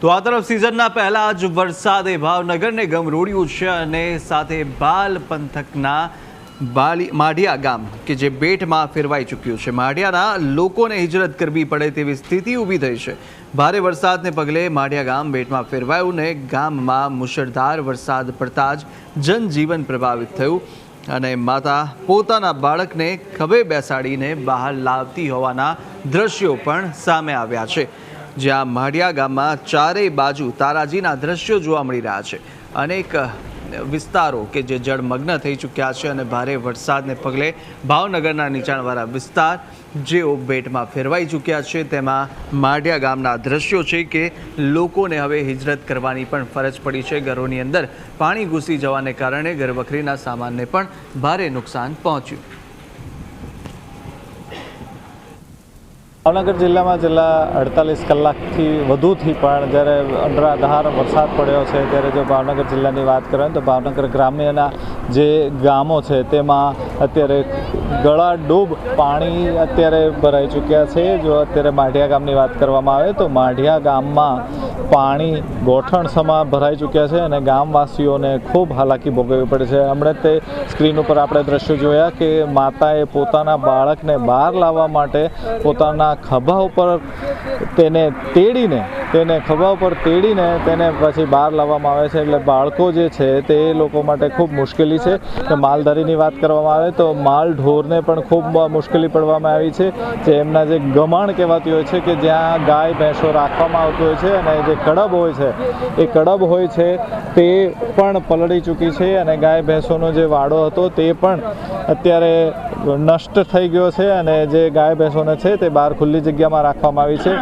તો આ તરફ સિઝનના પહેલા જ વરસાદે ભાવનગરને ગમરોડ્યું છે અને સાથે બાલ પંથકના બાલી માઢિયા ગામ, કે જે બેટમાં ફેરવાઈ ચૂક્યું છે. માઢિયાના લોકોને હિજરત કરવી પડે તેવી સ્થિતિ ઊભી થઈ છે. ભારે વરસાદને પગલે માઢિયા ગામ બેટમાં ફેરવાયું ને ગામમાં મુશળધાર વરસાદ પડતા જ જનજીવન પ્રભાવિત થયું અને માતા પોતાના બાળકને ખભે બેસાડીને બહાર લાવતી હોવાના દ્રશ્યો પણ સામે આવ્યા છે. જ્યાં માળિયા ગામમાં ચારેય બાજુ તારાજીના દ્રશ્યો જોવા મળી રહ્યા છે. અનેક વિસ્તારો કે જે જળમગ્ન થઈ ચૂક્યા છે અને ભારે વરસાદને પગલે ભાવનગરના નીચાણવાળા વિસ્તાર જેઓ બેટમાં ફેરવાઈ ચૂક્યા છે, તેમાં માઢિયા ગામના દ્રશ્યો છે કે લોકોને હવે હિજરત કરવાની પણ ફરજ પડી છે. ઘરોની અંદર પાણી ઘૂસી જવાને કારણે ઘરવખરીના સામાનને પણ ભારે નુકસાન પહોંચ્યું. ભાવનગર જિલ્લામાં છેલ્લા અડતાલીસ કલાકથી વધુથી પણ જ્યારે અનરાધાર વરસાદ પડ્યો છે, ત્યારે જો ભાવનગર જિલ્લાની વાત કરીએ તો ભાવનગર ગ્રામ્યના જે ગામો છે, તેમાં અત્યારે ગળા ડૂબ પાણી અત્યારે ભરાઈ ચૂક્યા છે. જો અત્યારે માઢિયા ગામની વાત કરવામાં આવે તો માઢિયા ગામમાં પાણી ગોઠણ સમા ભરાઈ ચૂક્યા છે અને ગામવાસીઓને ખૂબ હાલાકી ભોગવવી પડે છે. હમણાં તે સ્ક્રીન ઉપર આપણે દ્રશ્યો જોયા કે માતાએ પોતાના બાળકને બહાર લાવવા માટે પોતાના ખભા ઉપર તેને તેડીને તેને ખભા ઉપર તેડીને તેને પછી બહાર લાવવામાં આવે છે. એટલે બાળકો જે છે તે લોકો માટે ખૂબ મુશ્કેલી છે. કે માલધારીની વાત કરવામાં આવે તો માલ ઢોરને પણ ખૂબ મુશ્કેલી પડવામાં આવી છે. જે એમના જે ગમાણ કહેવાતી હોય છે કે જ્યાં ગાય, ભેંસો રાખવામાં આવતી હોય છે અને જે કડબ હોય છે, એ કડબ હોય છે તે પણ પલળી ચૂકી છે અને ગાય, ભેંસોનો જે વાડો હતો તે પણ અત્યારે નષ્ટ થઈ ગયો છે અને જે ગાય, ભેંસોને છે તે બહાર ખુલ્લી જગ્યામાં રાખવામાં આવી છે.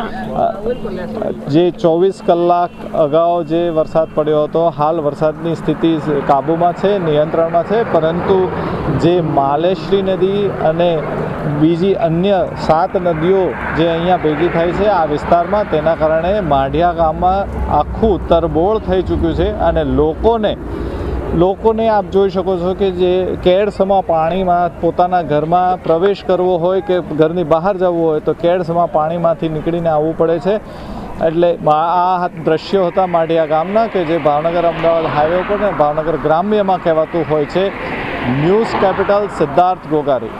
જે ચોવીસ કલાક અગાઉ જે વરસાદ પડ્યો હતો, હાલ વરસાદની સ્થિતિ કાબૂમાં છે, નિયંત્રણમાં છે, પરંતુ જે માલેશ્રી નદી અને બીજી અન્ય સાત નદીઓ જે અહીંયા ભેગી થાય છે આ વિસ્તારમાં, તેના કારણે માઢિયા ગામમાં આખું તરબોળ થઈ ચૂક્યું છે અને લોકોને લોકોને આપ જોઈ શકો છો કે જે કેડસમાં પાણીમાં પોતાના ઘરમાં પ્રવેશ કરવો હોય કે ઘરની બહાર જવું હોય, તો કેડસમાં પાણીમાંથી નીકળીને આવવું પડે છે. એટલે આ દ્રશ્યો હતા માઢિયા ગામના કે જે ભાવનગર અમદાવાદ હાઈવે ઉપર ને ભાવનગર ગ્રામ્યમાં કહેવાતું હોય છે. News capital Siddharth Gogari.